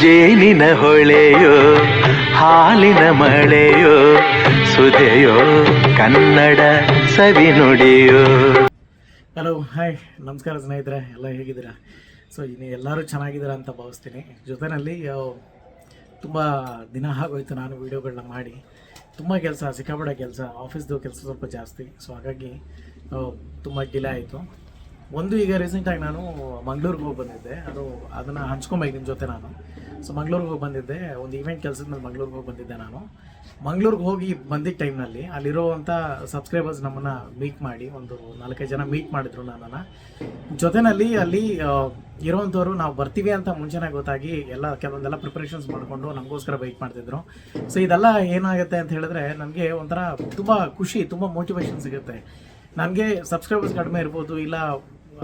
ಜೇನಿನ ಹೊಳೆಯೋ, ಹಾಲಿನ ಮಳೆಯೋ, ಸುದೆಯೋ, ಕನ್ನಡ ಸವಿ ನುಡಿಯೋ. ಹಲೋ ಹಾಯ್ ನಮಸ್ಕಾರ ಸ್ನೇಹಿತರೆ, ಎಲ್ಲ ಹೇಗಿದ್ದೀರಾ? ಸೊ ಇನ್ನು ಎಲ್ಲರೂ ಚೆನ್ನಾಗಿದ್ದೀರಾ ಅಂತ ಭಾವಿಸ್ತೀನಿ. ಜೊತೆಯಲ್ಲಿ ತುಂಬ ದಿನ ಆಗೋಯ್ತು ನಾನು ವೀಡಿಯೋಗಳನ್ನ ಮಾಡಿ. ತುಂಬ ಕೆಲಸ, ಸಿಕ್ಕಾಪಟ್ಟೆ ಕೆಲಸ, ಆಫೀಸ್ದು ಕೆಲಸ ಸ್ವಲ್ಪ ಜಾಸ್ತಿ. ಸೊ ಹಾಗಾಗಿ ತುಂಬ ಡಿಲೇ ಆಯಿತು. ಒಂದು ಈಗ ರೀಸೆಂಟಾಗಿ ನಾನು ಮಂಗ್ಳೂರಿಗೆ ಹೋಗಿ ಬಂದಿದ್ದೆ. ಅದು ಅದನ್ನು ಹಂಚ್ಕೊಂಬೈ ನಿಮ್ಮ ಜೊತೆ ನಾನು. ಸೊ ಮಂಗ್ಳೂರಿಗೆ ಹೋಗಿ ಬಂದಿದ್ದೆ. ಒಂದು ಇವೆಂಟ್ ಕೆಲಸದ ಮೇಲೆ ಮಂಗ್ಳೂರಿಗೆ ಹೋಗಿ ಬಂದಿದ್ದೆ ನಾನು. ಮಂಗ್ಳೂರಿಗೆ ಹೋಗಿ ಬಂದಿದ್ದ ಟೈಮ್ನಲ್ಲಿ ಅಲ್ಲಿರೋವಂಥ ಸಬ್ಸ್ಕ್ರೈಬರ್ಸ್ ನಮ್ಮನ್ನು ಮೀಟ್ ಮಾಡಿ, ಒಂದು ನಾಲ್ಕೈದು ಜನ ಮೀಟ್ ಮಾಡಿದ್ರು ನನ್ನನ್ನು. ಜೊತೆನಲ್ಲಿ ಅಲ್ಲಿ ಇರೋವಂಥವ್ರು ನಾವು ಬರ್ತೀವಿ ಅಂತ ಮುಂಚೆನೇ ಗೊತ್ತಾಗಿ ಎಲ್ಲ ಕೆಲವೊಂದೆಲ್ಲ ಪ್ರಿಪ್ರೇಷನ್ಸ್ ಮಾಡಿಕೊಂಡು ನಮಗೋಸ್ಕರ ವೆಯ್ಟ್ ಮಾಡ್ತಿದ್ರು. ಸೊ ಇದೆಲ್ಲ ಏನಾಗುತ್ತೆ ಅಂತ ಹೇಳಿದ್ರೆ ನನಗೆ ಒಂಥರ ತುಂಬ ಖುಷಿ, ತುಂಬ ಮೋಟಿವೇಶನ್ ಸಿಗುತ್ತೆ. ನನಗೆ ಸಬ್ಸ್ಕ್ರೈಬರ್ಸ್ ಕಡಿಮೆ ಇರ್ಬೋದು, ಇಲ್ಲ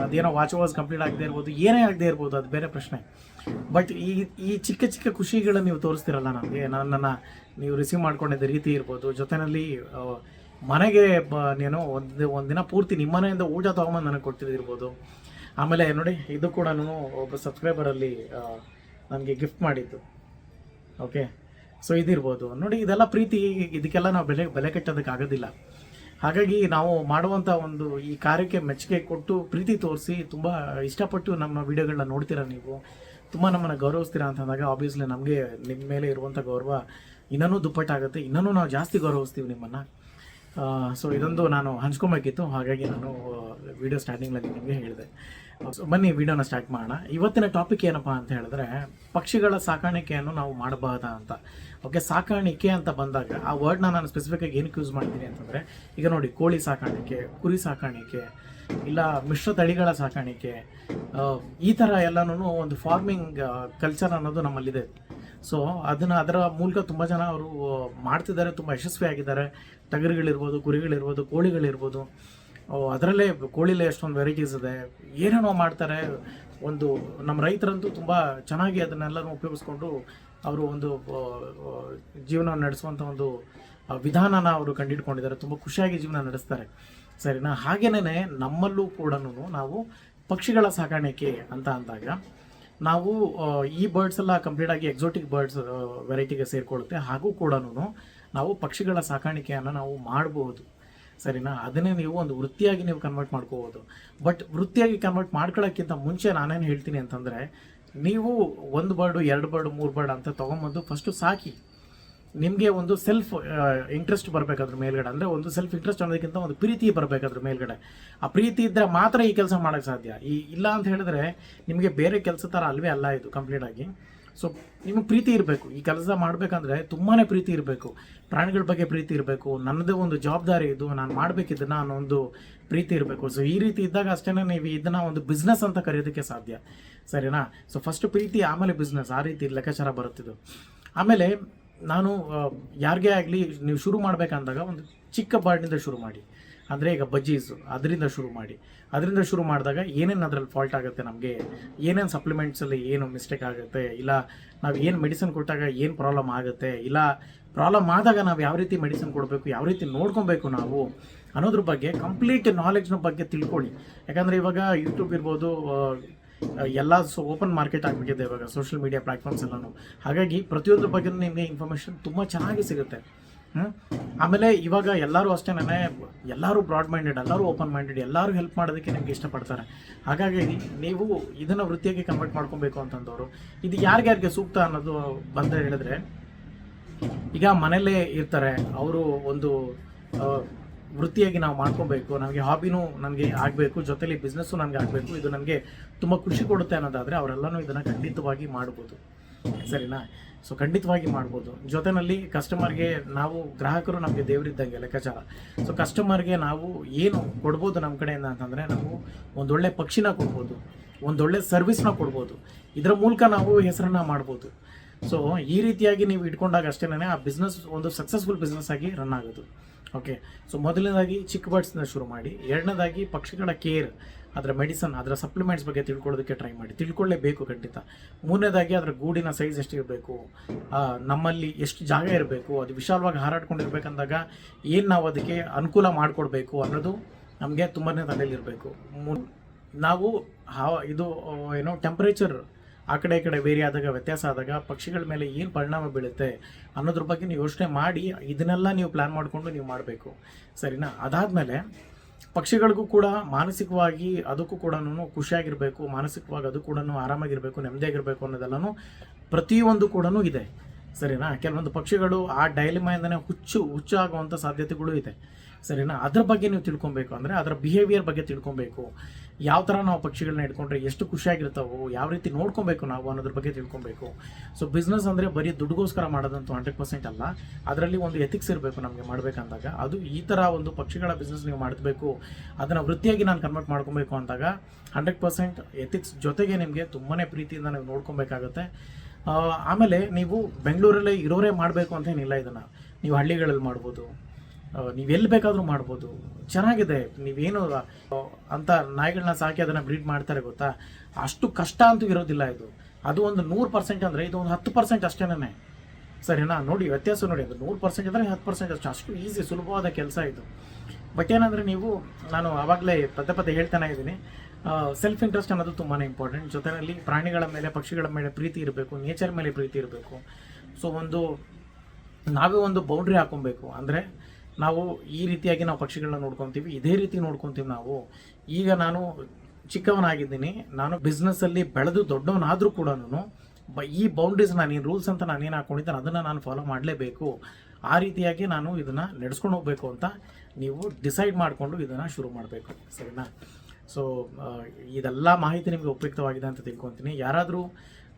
ಅದೇನೋ ವಾಚ್ ವಾಸ್ ಕಂಪ್ಲೀಟ್ ಆಗದೆ ಇರ್ಬೋದು, ಏನೇ ಆಗದೆ ಇರ್ಬೋದು, ಅದು ಬೇರೆ ಪ್ರಶ್ನೆ. ಬಟ್ ಈ ಈ ಚಿಕ್ಕ ಚಿಕ್ಕ ಖುಷಿಗಳನ್ನು ನೀವು ತೋರಿಸ್ತಿರಲ್ಲ ನನಗೆ ನನ್ನನ್ನು ನೀವು ರಿಸೀವ್ ಮಾಡ್ಕೊಂಡಿದ್ದ ರೀತಿ ಇರ್ಬೋದು ಜೊತೆಯಲ್ಲಿ ಮನೆಗೆ ಬ, ನೀನು ಒಂದು ಒಂದಿನ ಪೂರ್ತಿ ನಿಮ್ಮ ಮನೆಯಿಂದ ಊಟ ತೊಗೊಂಬಂದು ನನಗೆ ಕೊಡ್ತಿದ್ದಿರ್ಬೋದು. ಆಮೇಲೆ ನೋಡಿ, ಇದು ಕೂಡ ಒಬ್ಬ ಸಬ್ಸ್ಕ್ರೈಬರಲ್ಲಿ ನನಗೆ ಗಿಫ್ಟ್ ಮಾಡಿದ್ದು. ಓಕೆ ಸೊ ಇದಿರ್ಬೋದು. ನೋಡಿ, ಇದೆಲ್ಲ ಪ್ರೀತಿ, ಇದಕ್ಕೆಲ್ಲ ನಾವು ಬೆಲೆ ಬೆಲೆ ಕಟ್ಟೋದಕ್ಕೆ ಆಗೋದಿಲ್ಲ ಹಾಗಾಗಿ ನಾವು ಮಾಡುವಂಥ ಒಂದು ಈ ಕಾರ್ಯಕ್ಕೆ ಮೆಚ್ಚುಗೆ ಕೊಟ್ಟು ಪ್ರೀತಿ ತೋರಿಸಿ ತುಂಬ ಇಷ್ಟಪಟ್ಟು ನಮ್ಮ ವಿಡಿಯೋಗಳನ್ನ ನೋಡ್ತೀರಾ ನೀವು? ತುಂಬ ನಮ್ಮನ್ನು ಗೌರವಿಸ್ತೀರಾ ಅಂತಂದಾಗ ಆಬ್ವಿಯಸ್ಲಿ ನಮಗೆ ನಿಮ್ಮ ಮೇಲೆ ಇರುವಂಥ ಗೌರವ ಇನ್ನೂ ದುಪ್ಪಟ್ಟಾಗುತ್ತೆ. ಇನ್ನೂ ನಾವು ಜಾಸ್ತಿ ಗೌರವಿಸ್ತೀವಿ ನಿಮ್ಮನ್ನು. ಸೊ ಇದೊಂದು ನಾನು ಹಂಚ್ಕೊಬೇಕಿತ್ತು. ಹಾಗಾಗಿ ನಾನು ವಿಡಿಯೋ ಸ್ಟಾರ್ಟಿಂಗ್ನಲ್ಲಿ ನಿಮಗೆ ಹೇಳಿದೆ. ಬನ್ನಿ, ವಿಡಿಯೋನ ಸ್ಟಾರ್ಟ್ ಮಾಡೋಣ. ಇವತ್ತಿನ ಟಾಪಿಕ್ ಏನಪ್ಪ ಅಂತ ಹೇಳಿದ್ರೆ, ಪಕ್ಷಿಗಳ ಸಾಕಾಣಿಕೆಯನ್ನು ನಾವು ಮಾಡಬಹುದಾ ಅಂತ. ಓಕೆ ಸಾಕಾಣಿಕೆ ಅಂತ ಬಂದಾಗ, ಆ ವರ್ಡ್ನ ನಾನು ಸ್ಪೆಸಿಫಿಕಾಗಿ ಏನಕ್ಕೆ ಯೂಸ್ ಮಾಡ್ತೀನಿ ಅಂತಂದರೆ, ಈಗ ನೋಡಿ, ಕೋಳಿ ಸಾಕಾಣಿಕೆ, ಕುರಿ ಸಾಕಾಣಿಕೆ, ಇಲ್ಲ ಮಿಶ್ರ ತಳಿಗಳ ಸಾಕಾಣಿಕೆ ಈ ಥರ ಎಲ್ಲನೂ ಒಂದು ಫಾರ್ಮಿಂಗ್ ಕಲ್ಚರ್ ಅನ್ನೋದು ನಮ್ಮಲ್ಲಿದೆ. ಸೊ ಅದನ್ನು ಅದರ ಮೂಲಕ ತುಂಬ ಜನ ಅವರು ಮಾಡ್ತಿದ್ದಾರೆ, ತುಂಬ ಯಶಸ್ವಿಯಾಗಿದ್ದಾರೆ. ಟಗರುಗಳಿರ್ಬೋದು, ಕುರಿಗಳಿರ್ಬೋದು, ಕೋಳಿಗಳಿರ್ಬೋದು. ಅದರಲ್ಲೇ ಕೋಳಿಲೇ ಎಷ್ಟೊಂದು ವೆರೈಟೀಸ್ ಇದೆ. ಏನೇನೋ ಮಾಡ್ತಾರೆ. ಒಂದು ನಮ್ಮ ರೈತರಂತೂ ತುಂಬ ಚೆನ್ನಾಗಿ ಅದನ್ನೆಲ್ಲನೂ ಉಪಯೋಗಿಸ್ಕೊಂಡು ಅವರು ಒಂದು ಜೀವನ ನಡೆಸುವಂಥ ಒಂದು ವಿಧಾನನ ಅವರು ಕಂಡುಹಿಡ್ಕೊಂಡಿದ್ದಾರೆ ತುಂಬ ಖುಷಿಯಾಗಿ ಜೀವನ ನಡೆಸ್ತಾರೆ. ಸರಿನಾ? ಹಾಗೇನೇ ನಮ್ಮಲ್ಲೂ ಕೂಡ ನಾವು ಪಕ್ಷಿಗಳ ಸಾಕಾಣಿಕೆ ಅಂತ ಅಂದಾಗ ನಾವು ಈ ಬರ್ಡ್ಸ್ ಎಲ್ಲ ಕಂಪ್ಲೀಟಾಗಿ ಎಕ್ಸೋಟಿಕ್ ಬರ್ಡ್ಸ್ ವೆರೈಟಿಗೆ ಸೇರಿಕೊಳ್ಳುತ್ತೆ. ಹಾಗೂ ಕೂಡ ನಾವು ಪಕ್ಷಿಗಳ ಸಾಕಾಣಿಕೆಯನ್ನು ನಾವು ಮಾಡಬಹುದು ಸರಿನಾ? ಅದನ್ನೇ ನೀವು ಒಂದು ವೃತ್ತಿಯಾಗಿ ನೀವು ಕನ್ವರ್ಟ್ ಮಾಡ್ಕೋಬೋದು. ಬಟ್ ವೃತ್ತಿಯಾಗಿ ಕನ್ವರ್ಟ್ ಮಾಡ್ಕೊಳ್ಳೋಕ್ಕಿಂತ ಮುಂಚೆ ನಾನೇನು ಹೇಳ್ತೀನಿ ಅಂತಂದರೆ, ನೀವು ಒಂದು ಬರ್ಡು ಎರಡು ಬರ್ಡು ಮೂರು ಬರ್ಡ್ ಅಂತ ತೊಗೊಂಬಂದು ಫಸ್ಟು ಸಾಕಿ. ನಿಮಗೆ ಒಂದು ಸೆಲ್ಫ್ ಇಂಟ್ರೆಸ್ಟ್ ಬರಬೇಕಾದ್ರ ಮೇಲ್ಗಡೆ. ಅಂದರೆ ಒಂದು ಸೆಲ್ಫ್ ಇಂಟ್ರೆಸ್ಟ್ ಅನ್ನೋದಕ್ಕಿಂತ ಒಂದು ಪ್ರೀತಿ ಬರಬೇಕಾದ್ರ ಮೇಲ್ಗಡೆ. ಆ ಪ್ರೀತಿ ಇದ್ದರೆ ಮಾತ್ರ ಈ ಕೆಲಸ ಮಾಡೋಕ್ಕೆ ಸಾಧ್ಯ. ಈ, ಇಲ್ಲ ಅಂತ ಹೇಳಿದ್ರೆ ನಿಮಗೆ ಬೇರೆ ಕೆಲಸ ಥರ ಅಲ್ವೇ ಅಲ್ಲ ಇದು ಕಂಪ್ಲೀಟ್ ಆಗಿ. ಸೊ ನಿಮಗೆ ಪ್ರೀತಿ ಇರಬೇಕು. ಈ ಕೆಲಸ ಮಾಡಬೇಕಂದ್ರೆ ತುಂಬಾ ಪ್ರೀತಿ ಇರಬೇಕು. ಪ್ರಾಣಿಗಳ ಬಗ್ಗೆ ಪ್ರೀತಿ ಇರಬೇಕು. ನನ್ನದೇ ಒಂದು ಜವಾಬ್ದಾರಿ ಇದು. ನಾನು ಮಾಡಬೇಕಿದ್ದನ್ನ ಅನ್ನೋ ಒಂದು ಪ್ರೀತಿ ಇರಬೇಕು. ಸೊ ಈ ರೀತಿ ಇದ್ದಾಗ ಅಷ್ಟೇ ನೀವು ಇದನ್ನು ಒಂದು ಬಿಸ್ನೆಸ್ ಅಂತ ಕರೆಯೋದಕ್ಕೆ ಸಾಧ್ಯ. ಸರಿನಾ? ಸೊ ಫಸ್ಟ್ ಪ್ರೀತಿ, ಆಮೇಲೆ ಬಿಸ್ನೆಸ್ ಆ ರೀತಿ ಲೆಕ್ಕಾಚಾರ ಬರುತ್ತಿದ್ದು ಆಮೇಲೆ ನಾನು ಯಾರಿಗೇ ಆಗಲಿ ನೀವು ಶುರು ಮಾಡಬೇಕಂದಾಗ ಒಂದು ಚಿಕ್ಕ ಬಾರ್ಡ್ನಿಂದ ಶುರು ಮಾಡಿ. ಅಂದರೆ ಈಗ ಬಜ್ಜೀಸು ಅದರಿಂದ ಶುರು ಮಾಡಿ. ಅದರಿಂದ ಶುರು ಮಾಡಿದಾಗ ಏನೇನು ಅದರಲ್ಲಿ ಫಾಲ್ಟ್ ಆಗುತ್ತೆ ನಮಗೆ? ಏನೇನು ಸಪ್ಲಿಮೆಂಟ್ಸಲ್ಲಿ ಏನು ಮಿಸ್ಟೇಕ್ ಆಗುತ್ತೆ? ಇಲ್ಲ ನಾವು ಏನು ಮೆಡಿಸಿನ್ ಕೊಟ್ಟಾಗ ಏನು ಪ್ರಾಬ್ಲಮ್ ಆಗುತ್ತೆ? ಇಲ್ಲ ಪ್ರಾಬ್ಲಮ್ ಆದಾಗ ನಾವು ಯಾವ ರೀತಿ ಮೆಡಿಸಿನ್ ಕೊಡಬೇಕು? ಯಾವ ರೀತಿ ನೋಡ್ಕೊಬೇಕು ನಾವು? ಅನ್ನೋದ್ರ ಬಗ್ಗೆ ಕಂಪ್ಲೀಟ್ ನಾಲೆಜ್ನ ಬಗ್ಗೆ ತಿಳ್ಕೊಳ್ಳಿ. ಯಾಕಂದರೆ ಇವಾಗ ಯೂಟ್ಯೂಬ್ ಇರ್ಬೋದು ಎಲ್ಲ ಸೊ ಓಪನ್ ಮಾರ್ಕೆಟ್ ಆಗಿಬಿಟ್ಟಿದೆ ಇವಾಗ ಸೋಷಿಯಲ್ ಮೀಡಿಯಾ ಪ್ಲಾಟ್ಫಾರ್ಮ್ಸ್ ಎಲ್ಲನೂ. ಹಾಗಾಗಿ ಪ್ರತಿಯೊಂದ್ರ ಬಗ್ಗೆ ನಿಮಗೆ ಇನ್ಫಾರ್ಮೇಷನ್ ತುಂಬ ಚೆನ್ನಾಗಿ ಸಿಗುತ್ತೆ? ಆಮೇಲೆ ಇವಾಗ ಎಲ್ಲರೂ ಅಷ್ಟೇನೇ ಎಲ್ಲರೂ ಬ್ರಾಡ್ ಮೈಂಡೆಡ್ ಎಲ್ಲರೂ ಓಪನ್ ಮೈಂಡೆಡ್ ಎಲ್ಲರೂ ಹೆಲ್ಪ್ ಮಾಡೋದಕ್ಕೆ ನಿಮ್ಗೆ ಇಷ್ಟಪಡ್ತಾರೆ. ಹಾಗಾಗಿ ನೀವು ಇದನ್ನು ವೃತ್ತಿಯಾಗಿ ಕನ್ವರ್ಟ್ ಮಾಡ್ಕೊಬೇಕು ಅಂತಂದವರು. ಇದು ಯಾರಿಗ್ಯಾರಿಗೆ ಸೂಕ್ತ ಅನ್ನೋದು ಬಂದ ಹೇಳಿದ್ರೆ, ಈಗ ಮನೆಯಲ್ಲೇ ಇರ್ತಾರೆ, ಅವರು ಒಂದು ವೃತ್ತಿಯಾಗಿ ನಾವು ಮಾಡ್ಕೊಬೇಕು ನನಗೆ ಹಾಬಿನೂ ನನಗೆ ಆಗಬೇಕು, ಜೊತೆಲಿ ಬಿಸ್ನೆಸ್ಸು ನನಗೆ ಆಗಬೇಕು, ಇದು ನನಗೆ ತುಂಬ ಖುಷಿ ಕೊಡುತ್ತೆ ಅನ್ನೋದಾದರೆ ಅವರೆಲ್ಲನೂ ಇದನ್ನು ಖಂಡಿತವಾಗಿ ಮಾಡ್ಬೋದು. ಸರಿನಾ? ಸೊ ಖಂಡಿತವಾಗಿ ಮಾಡ್ಬೋದು. ಜೊತೆಯಲ್ಲಿ ಕಸ್ಟಮರ್ಗೆ ನಾವು ಗ್ರಾಹಕರು ನಮಗೆ ದೇವರಿದ್ದಂಗೆ ಲೆಕ್ಕಾಚಾರ. ಸೊ ಕಸ್ಟಮರ್ಗೆ ನಾವು ಏನು ಕೊಡ್ಬೋದು ನಮ್ಮ ಕಡೆಯಿಂದ ಅಂತಂದರೆ ನಾವು ಒಂದೊಳ್ಳೆ ಪಕ್ಷಿನ ಕೊಡ್ಬೋದು, ಒಂದೊಳ್ಳೆ ಸರ್ವಿಸ್ನ ಕೊಡ್ಬೋದು. ಇದರ ಮೂಲಕ ನಾವು ಹೆಸರನ್ನ ಮಾಡ್ಬೋದು. ಸೊ ಈ ರೀತಿಯಾಗಿ ನೀವು ಇಟ್ಕೊಂಡಾಗ ಅಷ್ಟೇನೆ, ಆ ಬಿಸ್ನೆಸ್ ಒಂದು ಸಕ್ಸಸ್ಫುಲ್ ಬಿಸ್ನೆಸ್ ಆಗಿ ರನ್ ಆಗೋದು. ಓಕೆ ಸೊ ಮೊದಲನೇದಾಗಿ ಚಿಕ್ಕ ಬರ್ಡ್ಸ್ನ ಶುರು ಮಾಡಿ. ಎರಡನೇದಾಗಿ ಪಕ್ಷಿಗಳ ಕೇರ್ ಅದರ ಮೆಡಿಸನ್ ಅದರ ಸಪ್ಲಿಮೆಂಟ್ಸ್ ಬಗ್ಗೆ ತಿಳ್ಕೊಳ್ಳೋದಕ್ಕೆ ಟ್ರೈ ಮಾಡಿ. ತಿಳ್ಕೊಳ್ಳೇಬೇಕು ಖಂಡಿತ. ಮೂರನೇದಾಗಿ ಅದರ ಗೂಡಿನ ಸೈಜ್ ಎಷ್ಟಿರಬೇಕು ನಮ್ಮಲ್ಲಿ ಎಷ್ಟು ಜಾಗ ಇರಬೇಕು, ಅದು ವಿಶಾಲವಾಗಿ ಹಾರಾಡ್ಕೊಂಡಿರ್ಬೇಕಂದಾಗ ಏನು ನಾವು ಅದಕ್ಕೆ ಅನುಕೂಲ ಮಾಡಿಕೊಡ್ಬೇಕು ಅನ್ನೋದು ನಮಗೆ ತುಂಬಾ ತಲೆಯಲ್ಲಿರಬೇಕು ನಾವು ಹಾ, ಇದು ಏನೋ ಟೆಂಪ್ರೇಚರ್ ಆ ಕಡೆ ಈ ಕಡೆ ವೇರಿ ಆದಾಗ ವ್ಯತ್ಯಾಸ ಆದಾಗ ಪಕ್ಷಿಗಳ ಮೇಲೆ ಏನು ಪರಿಣಾಮ ಬೀಳುತ್ತೆ ಅನ್ನೋದ್ರ ಬಗ್ಗೆ ನೀವು ಯೋಚನೆ ಮಾಡಿ, ಇದನ್ನೆಲ್ಲ ನೀವು ಪ್ಲ್ಯಾನ್ ಮಾಡಿಕೊಂಡು ನೀವು ಮಾಡಬೇಕು. ಸರಿನಾ? ಅದಾದಮೇಲೆ ಪಕ್ಷಿಗಳಿಗೂ ಕೂಡ ಮಾನಸಿಕವಾಗಿ ಅದಕ್ಕೂ ಕೂಡ ಖುಷಿಯಾಗಿರಬೇಕು, ಮಾನಸಿಕವಾಗಿ ಅದು ಕೂಡ ಆರಾಮಾಗಿರಬೇಕು, ನೆಮ್ಮದಿಯಾಗಿರಬೇಕು ಅನ್ನೋದೆಲ್ಲನೂ ಪ್ರತಿಯೊಂದು ಕೂಡ ಇದೆ. ಸರಿನಾ? ಕೆಲವೊಂದು ಪಕ್ಷಿಗಳು ಆ ಡೈಲಿಮಾಯಿಂದನೇ ಹುಚ್ಚು ಹುಚ್ಚು ಆಗುವಂಥ ಸಾಧ್ಯತೆಗಳು ಇದೆ. ಸರಿನಾ? ಅದ್ರ ಬಗ್ಗೆ ನೀವು ತಿಳ್ಕೊಬೇಕು. ಅಂದರೆ ಅದರ ಬಿಹೇವಿಯರ್ ಬಗ್ಗೆ ತಿಳ್ಕೊಬೇಕು. ಯಾವ ಥರ ನಾವು ಪಕ್ಷಿಗಳನ್ನ ಇಟ್ಕೊಂಡ್ರೆ ಎಷ್ಟು ಖುಷಿಯಾಗಿರ್ತಾವೋ, ಯಾವ ರೀತಿ ನೋಡ್ಕೊಬೇಕು ನಾವು ಅನ್ನೋದ್ರ ಬಗ್ಗೆ ತಿಳ್ಕೊಬೇಕು. ಸೊ ಬಿಸ್ನೆಸ್ ಅಂದರೆ ಬರೀ ದುಡ್ಡುಗೋಸ್ಕರ ಮಾಡೋದಂತೂ ಹಂಡ್ರೆಡ್ ಪರ್ಸೆಂಟ್ ಅಲ್ಲ. ಅದರಲ್ಲಿ ಒಂದು ಎಥಿಕ್ಸ್ ಇರಬೇಕು ನಮಗೆ ಮಾಡಬೇಕಂದಾಗ. ಅದು ಈ ಥರ ಒಂದು ಪಕ್ಷಿಗಳ ಬಿಸ್ನೆಸ್ ನೀವು ಮಾಡಬೇಕು, ಅದನ್ನು ವೃತ್ತಿಯಾಗಿ ನಾನು ಕನ್ವರ್ಟ್ ಮಾಡ್ಕೊಬೇಕು ಅಂದಾಗ ಹಂಡ್ರೆಡ್ ಪರ್ಸೆಂಟ್ ಎಥಿಕ್ಸ್ ಜೊತೆಗೆ ನಿಮಗೆ ತುಂಬಾ ಪ್ರೀತಿಯಿಂದ ನೀವು ನೋಡ್ಕೊಬೇಕಾಗತ್ತೆ. ಆಮೇಲೆ ನೀವು ಬೆಂಗಳೂರಲ್ಲೇ ಇರೋರೇ ಮಾಡಬೇಕು ಅಂತ ಏನಿಲ್ಲ ಇದನ್ನು. ನೀವು ಹಳ್ಳಿಗಳಲ್ಲಿ ಮಾಡ್ಬೋದು. ನೀವು ಎಲ್ಲಿ ಬೇಕಾದರೂ ಮಾಡ್ಬೋದು. ಚೆನ್ನಾಗಿದೆ. ನೀವೇನು ಅಂತ ನಾಯಿಗಳನ್ನ ಸಾಕಿ ಅದನ್ನು ಬ್ರೀಡ್ ಮಾಡ್ತಾರೆ ಗೊತ್ತಾ? ಅಷ್ಟು ಕಷ್ಟ ಅಂತೂ ಇರೋದಿಲ್ಲ ಇದು. ಅದು ಒಂದು ನೂರು ಪರ್ಸೆಂಟ್ ಅಂದರೆ ಇದು ಒಂದು ಹತ್ತು ಪರ್ಸೆಂಟ್ ಅಷ್ಟೇನೆ ಸರಿನಾ? ನೋಡಿ, ವ್ಯತ್ಯಾಸ ನೋಡಿ, ಅದು ನೂರು ಪರ್ಸೆಂಟ್ ಅಂದರೆ ಹತ್ತು ಪರ್ಸೆಂಟ್ ಅಷ್ಟು. ಅಷ್ಟು ಈಸಿ ಸುಲಭವಾದ ಕೆಲಸ ಇದು. ಬಟ್ ಏನಂದರೆ ನೀವು, ನಾನು ಆವಾಗಲೇ ಪದೇ ಪದೇ ಹೇಳ್ತಾನೆ ಇದ್ದೀನಿ. ಸೆಲ್ಫ್ ಇಂಟ್ರೆಸ್ಟ್ ಅನ್ನೋದು ತುಂಬಾ ಇಂಪಾರ್ಟೆಂಟ್ ಜೊತೆಯಲ್ಲಿ ಪ್ರಾಣಿಗಳ ಮೇಲೆ, ಪಕ್ಷಿಗಳ ಮೇಲೆ ಪ್ರೀತಿ ಇರಬೇಕು ನೇಚರ್ ಮೇಲೆ ಪ್ರೀತಿ ಇರಬೇಕು. ಸೊ ಒಂದು, ನಾವೇ ಒಂದು ಬೌಂಡ್ರಿ ಹಾಕೊಬೇಕು. ಅಂದರೆ ನಾವು ಈ ರೀತಿಯಾಗಿ ನಾವು ಪಕ್ಷಿಗಳನ್ನ ನೋಡ್ಕೊತೀವಿ, ಇದೇ ರೀತಿ ನೋಡ್ಕೊತೀವಿ ನಾವು. ಈಗ ನಾನು ಚಿಕ್ಕವನಾಗಿದ್ದೀನಿ, ನಾನು ಬಿಸ್ನೆಸ್ಸಲ್ಲಿ ಬೆಳೆದು ದೊಡ್ಡವನಾದರೂ ಕೂಡ ಬ, ಈ ಬೌಂಡ್ರೀಸ್ ನಾನು ರೂಲ್ಸ್ ಅಂತ ನಾನು ಏನು ಹಾಕೊಂಡಿದ್ದೇನೆ, ಅದನ್ನು ನಾನು ಫಾಲೋ ಮಾಡಲೇಬೇಕು. ಆ ರೀತಿಯಾಗಿ ನಾನು ಇದನ್ನು ನಡೆಸ್ಕೊಂಡು ಹೋಗಬೇಕು ಅಂತ ನೀವು ಡಿಸೈಡ್ ಮಾಡಿಕೊಂಡು ಇದನ್ನು ಶುರು ಮಾಡಬೇಕು, ಸರಿನಾ? ಸೊ ಇದೆಲ್ಲ ಮಾಹಿತಿ ನಿಮಗೆ ಉಪಯುಕ್ತವಾಗಿದೆ ಅಂತ ತಿಳ್ಕೊತೀನಿ. ಯಾರಾದರೂ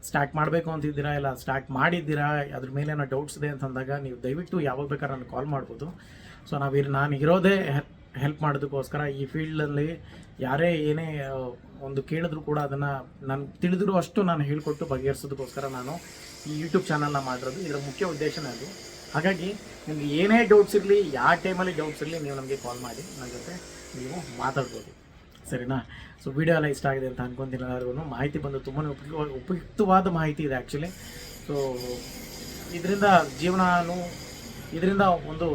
ಸ್ಟಾರ್ಟ್ ಮಾಡಬೇಕು ಅಂತಿದ್ದೀರಾ ಇಲ್ಲ ಸ್ಟಾರ್ಟ್ ಮಾಡಿದ್ದೀರಾ? ಅದ್ರ ಮೇಲೆ ಏನೋ ಡೌಟ್ಸ್ ಇದೆ ಅಂತಂದಾಗ ನೀವು ದಯವಿಟ್ಟು ಯಾವಾಗ ಬೇಕಾದ್ರೆ ನಾನು ಕಾಲ್ ಮಾಡ್ಬೋದು. ಸೊ ನಾವಿಲ್ಲಿ ನಾನು ಇರೋದೇ ಹೆಲ್ಪ್ ಮಾಡೋದಕ್ಕೋಸ್ಕರ ಈ ಫೀಲ್ಡಲ್ಲಿ ಯಾರೇ ಏನೇ ಒಂದು ಕೇಳಿದ್ರು ಕೂಡ ಅದನ್ನು ನಾನು, ತಿಳಿದಿರೋ ಅಷ್ಟು ನಾನು ಹೇಳಿಕೊಟ್ಟು ಬಗೆಹರಿಸೋದಕ್ಕೋಸ್ಕರ ನಾನು ಈ ಯೂಟ್ಯೂಬ್ ಚಾನಲ್ನ ಮಾಡಿರೋದು. ಇದರ ಮುಖ್ಯ ಉದ್ದೇಶನೇ ಅದು. ಹಾಗಾಗಿ ನಿಮಗೆ ಏನೇ ಡೌಟ್ಸ್ ಇರಲಿ, ಯಾವ ಟೈಮಲ್ಲಿ ಡೌಟ್ಸ್ ಇರಲಿ ನೀವು ನಮಗೆ ಕಾಲ್ ಮಾಡಿ. ನನ್ನ ಜೊತೆ ನೀವು ಮಾತಾಡ್ಬೋದು. ಸರಿನಾ? ಸೊ ವಿಡಿಯೋ ಎಲ್ಲ ಇಷ್ಟ ಆಗಿದೆ ಅಂತ ಅನ್ಕೊಂತೀನಿ ಎಲ್ಲರಿಗೂ ಮಾಹಿತಿ ಬಂದು ತುಂಬಾ ಉಪಯುಕ್ತ, ಉಪಯುಕ್ತವಾದ ಮಾಹಿತಿ ಇದೆ ಆ್ಯಕ್ಚುಲಿ ಸೊ ಇದರಿಂದ ಜೀವನಾನು, ಇದರಿಂದ ಒಂದು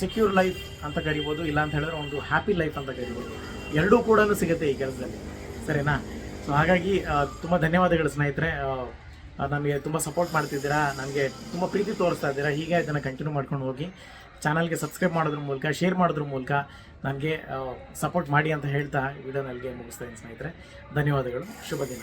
ಸೆಕ್ಯೂರ್ ಲೈಫ್ ಅಂತ ಕರಿಬೋದು, ಇಲ್ಲ ಅಂತ ಹೇಳಿದ್ರೆ ಒಂದು ಹ್ಯಾಪಿ ಲೈಫ್ ಅಂತ ಕರಿಬೋದು. ಎರಡೂ ಕೂಡ ಸಿಗುತ್ತೆ ಈ ಕೆಲಸದಲ್ಲಿ. ಸರಿನಾ? ಸೊ ಹಾಗಾಗಿ ತುಂಬ ಧನ್ಯವಾದಗಳು ಸ್ನೇಹಿತರೆ. ನನಗೆ ತುಂಬ ಸಪೋರ್ಟ್ ಮಾಡ್ತಿದ್ದೀರಾ? ನನಗೆ ತುಂಬ ಪ್ರೀತಿ ತೋರಿಸ್ತಾ ಇದ್ದೀರಾ? ಹೀಗೆ ಇದನ್ನು ಕಂಟಿನ್ಯೂ ಮಾಡ್ಕೊಂಡು ಹೋಗಿ ಚಾನಲ್ಗೆ ಸಬ್ಸ್ಕ್ರೈಬ್ ಮಾಡೋದ್ರ ಮೂಲಕ ಶೇರ್ ಮಾಡೋದ್ರ ಮೂಲಕ ನನಗೆ ಸಪೋರ್ಟ್ ಮಾಡಿ ಅಂತ ಹೇಳ್ತಾ ವಿಡಿಯೋ ನನಗೆ ಮುಗಿಸ್ತಾ ಇದ್ದೀನಿ ಸ್ನೇಹಿತರೆ. ಧನ್ಯವಾದಗಳು. ಶುಭ ದಿನ.